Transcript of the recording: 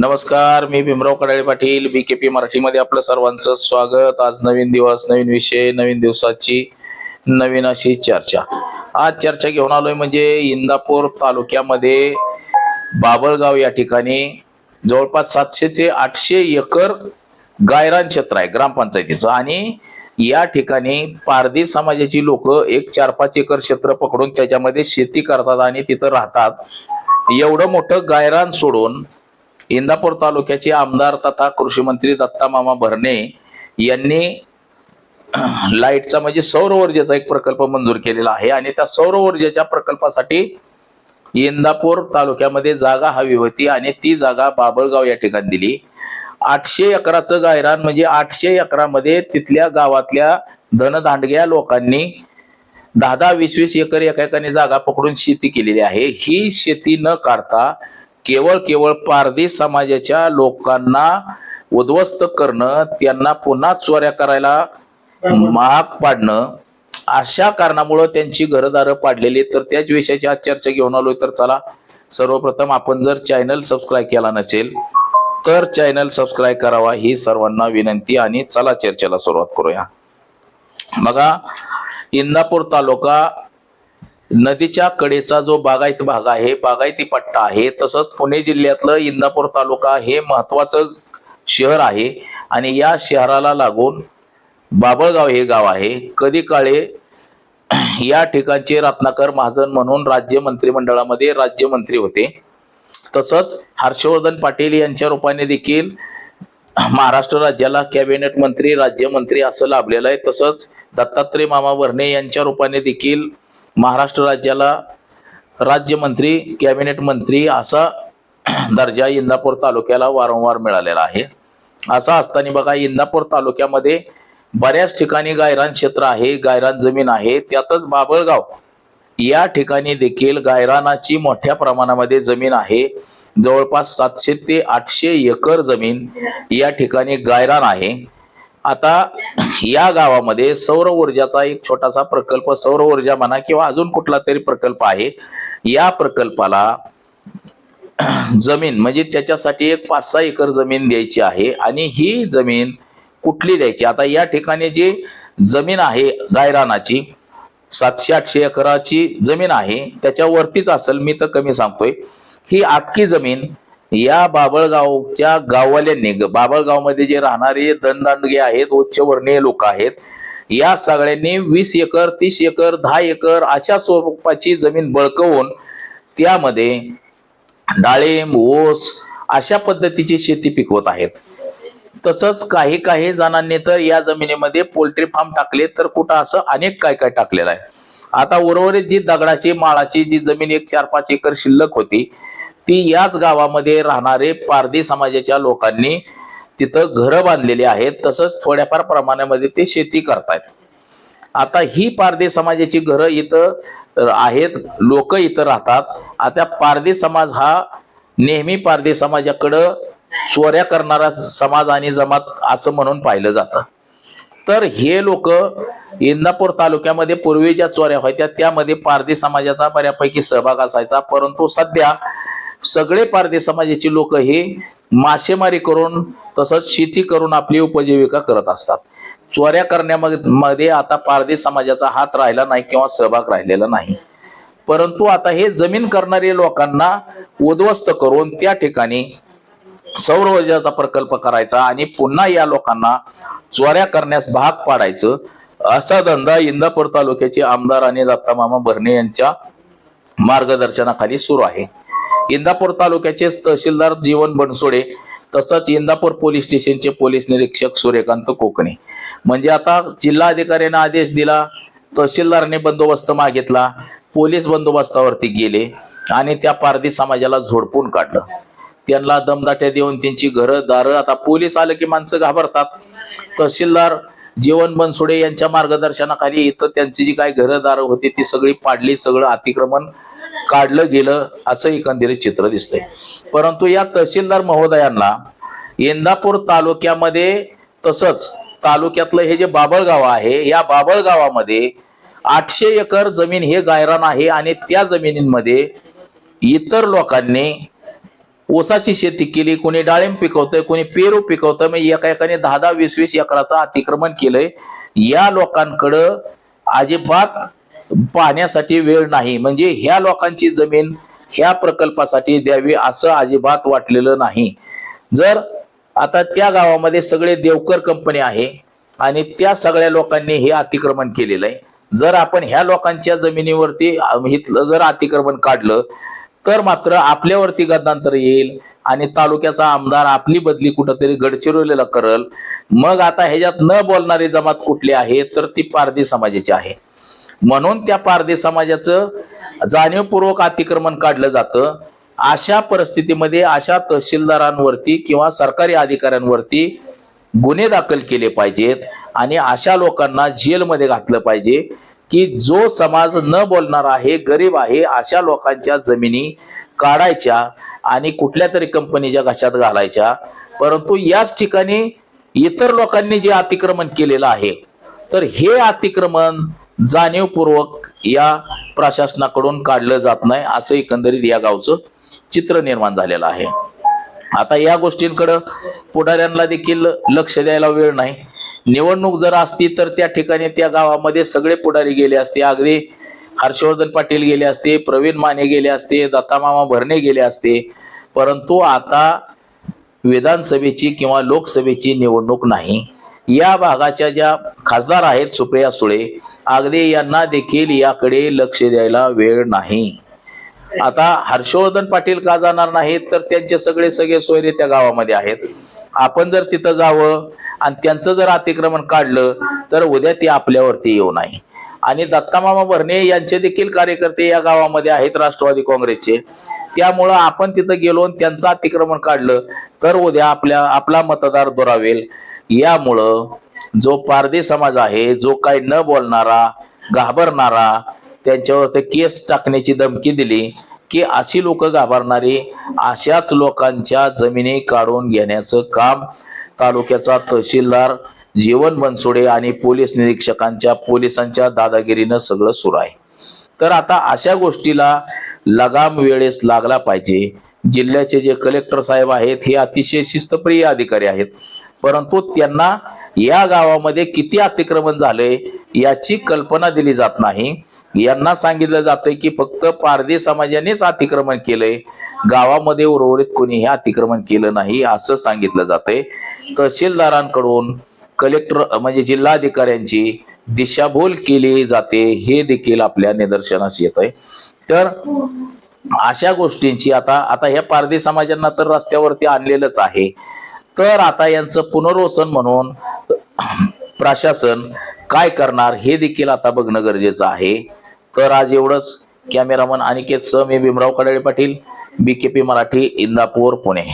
नमस्कार मी Bhimrao Kadale Patil B K P मराठीमध्ये आपलं सर्वांचं स्वागत. आज नवीन दिवस नवीन विषय नवीन दिवसाची नवीन अशी चर्चा. आज चर्चा घेऊन आलोय म्हणजे इंदापूर तालुक्यामध्ये बाबळगाव या ठिकाणी जवळपास सातशे ते आठशे एकर गायरान क्षेत्र आहे ग्रामपंचायतीचं. आणि या ठिकाणी पारधी समाजाची लोक एक चार पाच एकर क्षेत्र पकडून त्याच्यामध्ये शेती करतात आणि तिथं राहतात. एवढं मोठं गायरान सोडून इंदापूर तालुक्याचे आमदार तथा कृषी मंत्री दत्ता मामा भरणे यांनी लाईटचा म्हणजे सौर ऊर्जेचा एक प्रकल्प मंजूर केलेला आहे आणि त्या सौर ऊर्जेच्या प्रकल्पासाठी इंदापूर तालुक्यामध्ये जागा हवी होती आणि ती जागा बाबळगाव या ठिकाणी दिली. आठशे एकराचं गायरान म्हणजे आठशे एकरामध्ये तिथल्या गावातल्या धनदांडग्या लोकांनी दहा दहा वीस वीस एकर एका एकाने जागा पकडून शेती केलेली आहे. ही शेती न काढता केवळ केवळ पारधी समाजाच्या लोकांना उद्ध्वस्त करणं त्यांना पुन्हा चोऱ्या करायला महाग पाडणं अशा कारणामुळं त्यांची घरदारं पाडलेली तर त्याच विषयाची आज चर्चा घेऊन आलोय. तर चला सर्वप्रथम आपण जर चॅनल सबस्क्राईब केला नसेल तर चॅनल सबस्क्राईब करावा. ही सर्वांना विनंती आणि चला चर्चेला सुरुवात करूया. बघा इंदापूर तालुका नदीच्या कडेचा जो बागायत भाग आहे बागायती पट्टा आहे तसंच पुणे जिल्ह्यातलं इंदापूर तालुका हे महत्वाचं शहर आहे. आणि या शहराला लागून बाबळगाव हे गाव आहे. कधी काळे या ठिकाणचे रत्नाकर महाजन म्हणून राज्य मंत्रिमंडळामध्ये राज्यमंत्री होते. तसंच हर्षवर्धन पाटील यांच्या रूपाने देखील महाराष्ट्र राज्याला कॅबिनेट मंत्री राज्यमंत्री असं लाभलेलं आहे. तसंच दत्तात्रय मामा वर्णे यांच्या रूपाने देखील महाराष्ट्र राज्याला राज्यमंत्री कॅबिनेट मंत्री असा दर्जा इंदापूर तालुक्याला वारंवार मिळालेला आहे. असा असताना बघा इंदापूर तालुक्यामध्ये बऱ्याच ठिकाणी गायरान क्षेत्र आहे गायरान जमीन आहे. त्यातच बाबळगाव या ठिकाणी देखील गायरानाची मोठ्या प्रमाणामध्ये जमीन आहे. जवळपास सातशे ते आठशे एकर जमीन या ठिकाणी गायरान आहे. आता या गावामध्ये सौर ऊर्जाचा एक छोटासा प्रकल्प सौर ऊर्जा म्हणा किंवा अजून कुठला तरी प्रकल्प आहे. या प्रकल्पाला जमीन म्हणजे त्याच्यासाठी एक पाच सहा एकर जमीन द्यायची आहे आणि ही जमीन कुठली द्यायची? आता या ठिकाणी जी जमीन आहे गायरानाची सातशे आठशे एकराची जमीन आहे त्याच्यावरतीच असेल मी तर कमी सांगतोय. ही आखी जमीन या बाबळगावच्या गाववाल्यांनी बाबळगावमध्ये जे राहणारे धनदांडगे आहेत उच्चवर्णीय लोक आहेत या सगळ्यांनी वीस एकर तीस एकर दहा एकर अशा स्वरूपाची जमीन बळकवून त्यामध्ये डाळिंब ओस अशा पद्धतीची शेती पिकवत आहेत. तसंच काही काही जणांनी तर या जमिनीमध्ये पोल्ट्री फार्म टाकले तर कुठं असं अनेक काय काय टाकलेलं आहे. आता उर्वरित जी दगडाची माळाची जी जमीन एक चार पाच एकर शिल्लक होती ती याच गावामध्ये राहणारे पारधी समाजाच्या लोकांनी तिथं घरं बांधलेली आहेत. तसंच थोड्याफार प्रमाणामध्ये ते शेती करतायत. आता ही पारधी समाजाची घरं इथं आहेत. लोक इथं राहतात. आता पारधी समाज हा नेहमी पारधी समाजाकडं चोऱ्या करणारा समाज आणि जमात असं म्हणून पाहिलं जातं. तर हे लोक इंदापूर तालुक्यामध्ये पूर्वी ज्या चोऱ्या व्हायच्या त्यामध्ये पारधी समाजाचा बऱ्यापैकी सहभाग असायचा. परंतु सध्या सगळे पारधी समाजाची लोक हे मासेमारी करून तसंच शेती करून आपली उपजीविका करत असतात. चोऱ्या करण्यामध्ये आता पारधी समाजाचा हात राहिला नाही किंवा सहभाग राहिलेला नाही. परंतु आता हे जमीन करणारे लोकांना उद्ध्वस्त करून त्या ठिकाणी सौर ऊर्जाचा प्रकल्प करायचा आणि पुन्हा या लोकांना चोऱ्या करण्यास भाग पाडायचं असा धंदा इंदापूर तालुक्याचे आमदार आणि दत्तामामा भरणे यांच्या मार्गदर्शनाखाली सुरू आहे. इंदापूर तालुक्याचे तहसीलदार जीवन बनसोडे तसंच इंदापूर पोलीस स्टेशनचे पोलीस निरीक्षक सूर्यकांत कोकणे. म्हणजे आता जिल्हा अधिकाऱ्याने आदेश दिला तहसीलदारने बंदोबस्त मागितला पोलीस बंदोबस्तावरती गेले आणि त्या पारधी समाजाला झोडपून काढलं. त्यांना दमदाट्या देऊन त्यांची घरं दारं आता पोलीस आलं की माणसं घाबरतात. तहसीलदार जीवन बनसोडे यांच्या मार्गदर्शनाखाली इथं त्यांची जी काय घरदार होती ती सगळी पाडली सगळं अतिक्रमण काढलं गेलं असं एकंदरीत चित्र दिसतंय. परंतु या तहसीलदार महोदयांना इंदापूर तालुक्यामध्ये तसंच तालुक्यातलं हे जे बाबळगाव आहे या बाबळगावामध्ये आठशे एकर जमीन हे गायरान आहे आणि त्या जमिनींमध्ये इतर लोकांनी ऊसाची शेती केली कोणी डाळिंब पिकवतंय कोणी पेरू पिकवतंय मग एका एकाने दहा दहा वीस वीस एकराचं अतिक्रमण केलंय. या लोकांकडं अजिबात पाहण्यासाठी वेळ नाही. म्हणजे ह्या लोकांची जमीन ह्या प्रकल्पासाठी द्यावी असं अजिबात वाटलेलं नाही. जर आता त्या गावामध्ये सगळे देवकर कंपनी आहे आणि त्या सगळ्या लोकांनी हे अतिक्रमण केलेलं आहे. जर आपण ह्या लोकांच्या जमिनीवरती जर अतिक्रमण काढलं तर मात्र आपल्यावरती गद्दांतर येईल आणि तालुक्याचा आमदार आपली बदली कुठंतरी गडचिरोलीला करल. मग आता ह्याच्यात न बोलणारी जमात कुठली आहे तर ती पारधी समाजाची आहे. म्हणून त्या पारधी समाजाचं जाणीवपूर्वक अतिक्रमण काढलं जातं. अशा परिस्थितीमध्ये अशा तहसीलदारांवरती किंवा सरकारी अधिकाऱ्यांवरती गुन्हे दाखल केले पाहिजेत आणि अशा लोकांना जेलमध्ये घातलं पाहिजे. की जो समाज न बोलणार आहे गरीब आहे अशा लोकांच्या जमिनी काढायच्या आणि कुठल्या तरी कंपनीच्या घशात घालायच्या. परंतु याच ठिकाणी इतर लोकांनी जे अतिक्रमण केलेलं आहे तर हे अतिक्रमण जाणीवपूर्वक या प्रशासनाकडून काढलं जात नाही असं एकंदरीत या गावचं चित्र निर्माण झालेलं आहे. आता या गोष्टींकडं पुढाऱ्यांना देखील लक्ष द्यायला वेळ नाही. निवडणूक जर असती तर त्या ठिकाणी त्या गावामध्ये सगळे पुढारी गेले असते. अगदी हर्षवर्धन पाटील गेले असते प्रवीण माने गेले असते दत्तामामा भरणे गेले असते. परंतु आता विधानसभेची किंवा लोकसभेची निवडणूक नाही. या भागाच्या ज्या खासदार आहेत सुप्रिया सुळे अगदी यांना देखील याकडे लक्ष द्यायला वेळ नाही. आता हर्षवर्धन पाटील का जाणार नाहीत? तर त्यांचे सगळे सगळे सोयरे त्या गावामध्ये आहेत. आपण जर तिथं जावं आणि त्यांचं जर अतिक्रमण काढलं तर उद्या ते आपल्यावरती येऊ नाही आणि दत्तामामा भरणे यांचे देखील कार्यकर्ते या गावामध्ये आहेत राष्ट्रवादी काँग्रेसचे. त्यामुळं आपण तिथं गेलो आणि त्यांचं अतिक्रमण काढलं तर उद्या आपल्या आपला मतदार दुरावेल. यामुळं जो पारधी समाज आहे जो काही न बोलणारा घाबरणारा त्यांच्यावर ते केस टाकण्याची धमकी दिली की अशी लोक घाबरणारी अशाच लोकांच्या जमिनी काढून घेण्याचं काम तालुक्याचा तहसीलदार जीवन बनसोडे आणि पोलीस निरीक्षकांच्या पोलिसांच्या दादागिरीनं सगळं सुरू आहे. तर आता अशा गोष्टीला लगाम वेळेस लागला पाहिजे. जिल्ह्याचे जे कलेक्टर साहेब आहेत हे अतिशय शिस्तप्रिय अधिकारी आहेत. परंतु त्यांना या गावामध्ये किती अतिक्रमण झालंय याची कल्पना दिली जात नाही. यांना सांगितलं जातंय की फक्त पारधी समाजानेच अतिक्रमण केलंय. गावामध्ये उर्वरित कोणी हे अतिक्रमण केलं नाही असं सांगितलं जातंय. तहसीलदारांकडून कलेक्टर म्हणजे जिल्हाधिकाऱ्यांची दिशाभूल केली जाते हे देखील आपल्या निदर्शनास येत आहे तर अशा गोष्टींची आता आता ह्या पारधी समाजांना तर रस्त्यावरती आणलेलंच आहे. तर आता यांचं पुनर्वसन म्हणून प्रशासन काय करणार हे देखील आता बघणं गरजेचं आहे. तर आज एवढंच. कॅमेरामन अनिकेत स मी Bhimrao Kadale Patil B. K. P. Marathi Indapur Pune.